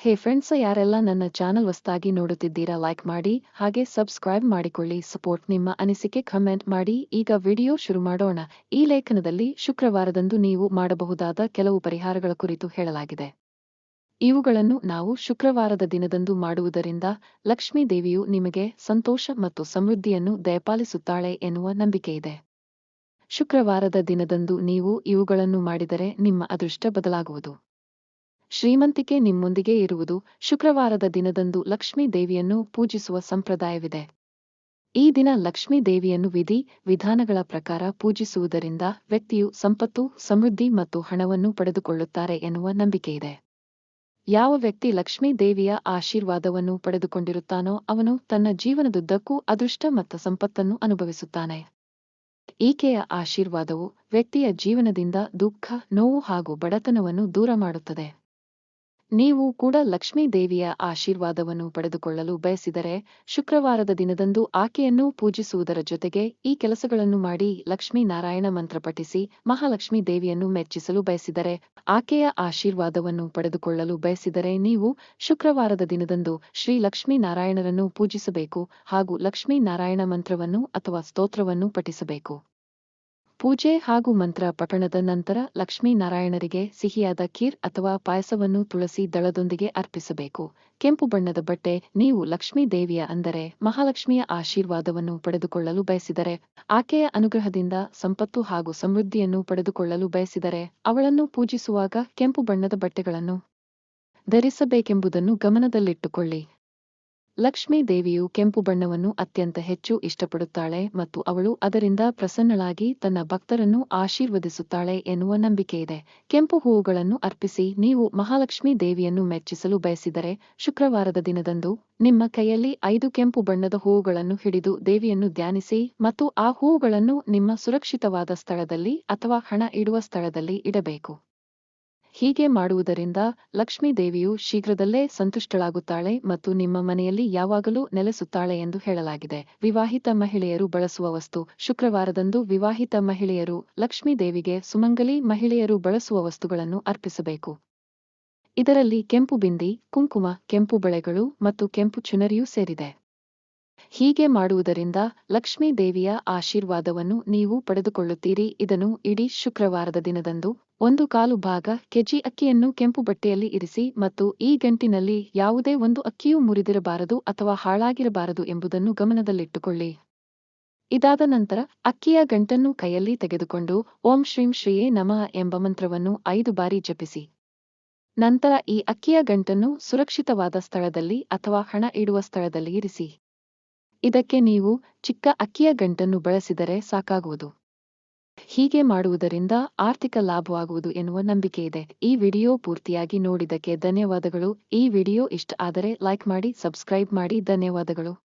ಹೇ friends ಯಾರೆಲ್ಲ ನನ್ನ channel ಹೊಸದಾಗಿ ನೋಡುತ್ತಿದ್ದೀರಾ ಲೈಕ್ ಮಾಡಿ, ಹಾಗೆ ಸಬ್ಸ್ಕ್ರೈಬ್ ಮಾಡಿಕೊಳ್ಳಿ ಸಪೋರ್ಟ್ ನಿಮ್ಮ ಅನಿಸಿಕೆ ಕಮೆಂಟ್ ಮಾಡಿ, ಈಗ ವಿಡಿಯೋ ಶುರು ಮಾಡೋಣ. ಈ ಲೇಖನದಲ್ಲಿ ಶುಕ್ರವಾರದಂದು ನೀವು ಮಾಡಬಹುದಾದ ಕೆಲವು ಪರಿಹಾರಗಳ ಕುರಿತು ಹೇಳಲಾಗಿದೆ. ಇವುಗಳನ್ನು ನಾವು ಶುಕ್ರವಾರದ ದಿನದಂದು ಮಾಡುವುದರಿಂದ ಲಕ್ಷ್ಮೀ ದೇವಿಯು ನಿಮಗೆ ಸಂತೋಷ ಮತ್ತು ಸಮೃದ್ಧಿಯನ್ನು ದಯಪಾಲಿಸುತ್ತಾಳೆ ಎನ್ನುವ ನಂಬಿಕೆಯಿದೆ ಶುಕ್ರವಾರದ ದಿನದಂದು ನೀವು ಇವುಗಳನ್ನು ಮಾಡಿದರೆ ನಿಮ್ಮ ಅದೃಷ್ಟ ಬದಲಾಗುವುದು. ಶ್ರೀಮಂತಿಕೆ ನಿಮ್ಮೊಂದಿಗೆ ಇರುವುದು ಶುಕ್ರವಾರದ ದಿನದಂದು ಲಕ್ಷ್ಮೀ ದೇವಿಯನ್ನು ಪೂಜಿಸುವ ಸಂಪ್ರದಾಯವಿದೆ. ಈ ದಿನ ಲಕ್ಷ್ಮೀ ದೇವಿಯನ್ನು ವಿಧಿ ವಿಧಾನಗಳ ಪ್ರಕಾರ ಪೂಜಿಸುವುದರಿಂದ ವ್ಯಕ್ತಿಯು ಸಂಪತ್ತು, ಸಮೃದ್ಧಿ ಮತ್ತು ಹಣವನ್ನು ಪಡೆದುಕೊಳ್ಳುತ್ತಾರೆ ಎನ್ನುವ ನಂಬಿಕೆಯಿದೆ. ಯಾವ ವ್ಯಕ್ತಿ ಲಕ್ಷ್ಮೀ ದೇವಿಯ ಆಶೀರ್ವಾದವನ್ನು ಪಡೆದುಕೊಂಡಿರುತ್ತಾನೋ ಅವನು ತನ್ನ ಜೀವನದುದ್ದಕ್ಕೂ ಅದೃಷ್ಟ ಮತ್ತು ಸಂಪತ್ತನ್ನು ಅನುಭವಿಸುತ್ತಾನೆ. ಈಕೆಯ ಆಶೀರ್ವಾದವು ವ್ಯಕ್ತಿಯ ಜೀವನದಿಂದ ದುಃಖ, ನೋವು ಹಾಗೂ ಬಡತನವನ್ನು ದೂರ ಮಾಡುತ್ತದೆ. ನೀವು ಕೂಡ ಲಕ್ಷ್ಮೀ ದೇವಿಯ ಆಶೀರ್ವಾದವನ್ನು ಪಡೆದುಕೊಳ್ಳಲು ಬಯಸಿದರೆ ಶುಕ್ರವಾರದ ದಿನದಂದು ಆಕೆಯನ್ನು ಪೂಜಿಸುವುದರ ಜೊತೆಗೆ ಈ ಕೆಲಸಗಳನ್ನು ಮಾಡಿ ಲಕ್ಷ್ಮೀ ನಾರಾಯಣ ಮಂತ್ರ ಪಠಿಸಿ ಮಹಾಲಕ್ಷ್ಮೀ ದೇವಿಯನ್ನು ಮೆಚ್ಚಿಸಲು ಬಯಸಿದರೆ ಆಕೆಯ ಆಶೀರ್ವಾದವನ್ನು ಪಡೆದುಕೊಳ್ಳಲು ಬಯಸಿದರೆ ನೀವು ಶುಕ್ರವಾರದ ದಿನದಂದು ಶ್ರೀ ಲಕ್ಷ್ಮೀ ನಾರಾಯಣರನ್ನು ಪೂಜಿಸಬೇಕು ಹಾಗೂ ಲಕ್ಷ್ಮೀ ನಾರಾಯಣ ಮಂತ್ರವನ್ನು ಅಥವಾ ಸ್ತೋತ್ರವನ್ನು ಪಠಿಸಬೇಕು. ಪೂಜೆ ಹಾಗೂ ಮಂತ್ರ ಪಠಣದ ನಂತರ ಲಕ್ಷ್ಮೀನಾರಾಯಣರಿಗೆ ಸಿಹಿಯಾದ ಖೀರ್ ಅಥವಾ ಪಾಯಸವನ್ನು ತುಳಸಿ ದಳದೊಂದಿಗೆ ಅರ್ಪಿಸಬೇಕು. ಕೆಂಪು ಬಣ್ಣದ ಬಟ್ಟೆ ನೀವು ಲಕ್ಷ್ಮೀ ದೇವಿಯ ಅಂದರೆ ಮಹಾಲಕ್ಷ್ಮಿಯ ಆಶೀರ್ವಾದವನ್ನು ಪಡೆದುಕೊಳ್ಳಲು ಬಯಸಿದರೆ, ಆಕೆಯ ಅನುಗ್ರಹದಿಂದ ಸಂಪತ್ತು ಹಾಗೂ ಸಮೃದ್ಧಿಯನ್ನು ಪಡೆದುಕೊಳ್ಳಲು ಬಯಸಿದರೆ, ಅವಳನ್ನು ಪೂಜಿಸುವಾಗ ಕೆಂಪು ಬಣ್ಣದ ಬಟ್ಟೆಗಳನ್ನು ಧರಿಸಬೇಕೆಂಬುದನ್ನು ಗಮನದಲ್ಲಿಟ್ಟುಕೊಳ್ಳಿ. ಲಕ್ಷ್ಮೀ ದೇವಿಯು ಕೆಂಪು ಬಣ್ಣವನ್ನು ಅತ್ಯಂತ ಹೆಚ್ಚು ಇಷ್ಟಪಡುತ್ತಾಳೆ ಮತ್ತು ಅವಳು ಅದರಿಂದ ಪ್ರಸನ್ನಳಾಗಿ ತನ್ನ ಭಕ್ತರನ್ನು ಆಶೀರ್ವದಿಸುತ್ತಾಳೆ ಎನ್ನುವ ನಂಬಿಕೆಯಿದೆ. ಕೆಂಪು ಹೂವುಗಳನ್ನು ಅರ್ಪಿಸಿ ನೀವು ಮಹಾಲಕ್ಷ್ಮೀ ದೇವಿಯನ್ನು ಮೆಚ್ಚಿಸಲು ಬಯಸಿದರೆ ಶುಕ್ರವಾರದ ದಿನದಂದು ನಿಮ್ಮ ಕೈಯಲ್ಲಿ ಐದು ಕೆಂಪು ಬಣ್ಣದ ಹೂವುಗಳನ್ನು ಹಿಡಿದು ದೇವಿಯನ್ನು ಧ್ಯಾನಿಸಿ ಮತ್ತು ಆ ಹೂವುಗಳನ್ನು ನಿಮ್ಮ ಸುರಕ್ಷಿತವಾದ ಸ್ಥಳದಲ್ಲಿ ಅಥವಾ ಹಣ ಇಡುವ ಸ್ಥಳದಲ್ಲಿ ಇಡಬೇಕು. ಹೀಗೆ ಮಾಡುವುದರಿಂದ ಲಕ್ಷ್ಮೀ ದೇವಿಯು ಶೀಘ್ರದಲ್ಲೇ ಸಂತುಷ್ಟಳಾಗುತ್ತಾಳೆ ಮತ್ತು ನಿಮ್ಮ ಮನೆಯಲ್ಲಿ ಯಾವಾಗಲೂ ನೆಲೆಸುತ್ತಾಳೆ ಎಂದು ಹೇಳಲಾಗಿದೆ. ವಿವಾಹಿತ ಮಹಿಳೆಯರು ಬಳಸುವ ವಸ್ತು ಶುಕ್ರವಾರದಂದು ವಿವಾಹಿತ ಮಹಿಳೆಯರು ಲಕ್ಷ್ಮೀ ದೇವಿಗೆ ಸುಮಂಗಲಿ ಮಹಿಳೆಯರು ಬಳಸುವ ವಸ್ತುಗಳನ್ನು ಅರ್ಪಿಸಬೇಕು. ಇದರಲ್ಲಿ ಕೆಂಪು ಬಿಂದಿ, ಕುಂಕುಮ, ಕೆಂಪು ಬಳೆಗಳು ಮತ್ತು ಕೆಂಪು ಚುನರಿಯೂ ಸೇರಿದೆ. ಹೀಗೆ ಮಾಡುವುದರಿಂದ ಲಕ್ಷ್ಮೀ ದೇವಿಯ ಆಶೀರ್ವಾದವನ್ನು ನೀವು ಪಡೆದುಕೊಳ್ಳುತ್ತೀರಿ. ಇದನ್ನು ಇಡೀ ಶುಕ್ರವಾರದ ದಿನದಂದು ಒಂದು ಕಾಲು ಭಾಗ ಕೆಜಿ ಅಕ್ಕಿಯನ್ನು ಕೆಂಪು ಬಟ್ಟೆಯಲ್ಲಿ ಇರಿಸಿ ಮತ್ತು ಈ ಗಂಟಿನಲ್ಲಿ ಯಾವುದೇ ಒಂದು ಅಕ್ಕಿಯೂ ಮುರಿದಿರಬಾರದು ಅಥವಾ ಹಾಳಾಗಿರಬಾರದು ಎಂಬುದನ್ನು ಗಮನದಲ್ಲಿಟ್ಟುಕೊಳ್ಳಿ. ಇದಾದ ನಂತರ ಅಕ್ಕಿಯ ಗಂಟನ್ನು ಕೈಯಲ್ಲಿ ತೆಗೆದುಕೊಂಡು ಓಂ ಶ್ರೀಂ ಶ್ರೀಯೇ ನಮಃ ಎಂಬ ಮಂತ್ರವನ್ನು ಐದು ಬಾರಿ ಜಪಿಸಿ. ನಂತರ ಈ ಅಕ್ಕಿಯ ಗಂಟನ್ನು ಸುರಕ್ಷಿತವಾದ ಸ್ಥಳದಲ್ಲಿ ಅಥವಾ ಹಣ ಇಡುವ ಸ್ಥಳದಲ್ಲಿ ಇರಿಸಿ. ಇದಕ್ಕೆ ನೀವು ಚಿಕ್ಕ ಅಕ್ಕಿಯ ಗಂಟನ್ನು ಬಳಸಿದರೆ ಸಾಕಾಗುವುದು. ಹೀಗೆ ಮಾಡುವುದರಿಂದ ಆರ್ಥಿಕ ಲಾಭವಾಗುವುದು ಎನ್ನುವ ನಂಬಿಕೆ ಇದೆ. ಈ ವಿಡಿಯೋ ಪೂರ್ತಿಯಾಗಿ ನೋಡಿದಕ್ಕೆ ಧನ್ಯವಾದಗಳು. ಈ ವಿಡಿಯೋ ಇಷ್ಟ ಆದರೆ ಲೈಕ್ ಮಾಡಿ, ಸಬ್ಸ್ಕ್ರೈಬ್ ಮಾಡಿ. ಧನ್ಯವಾದಗಳು.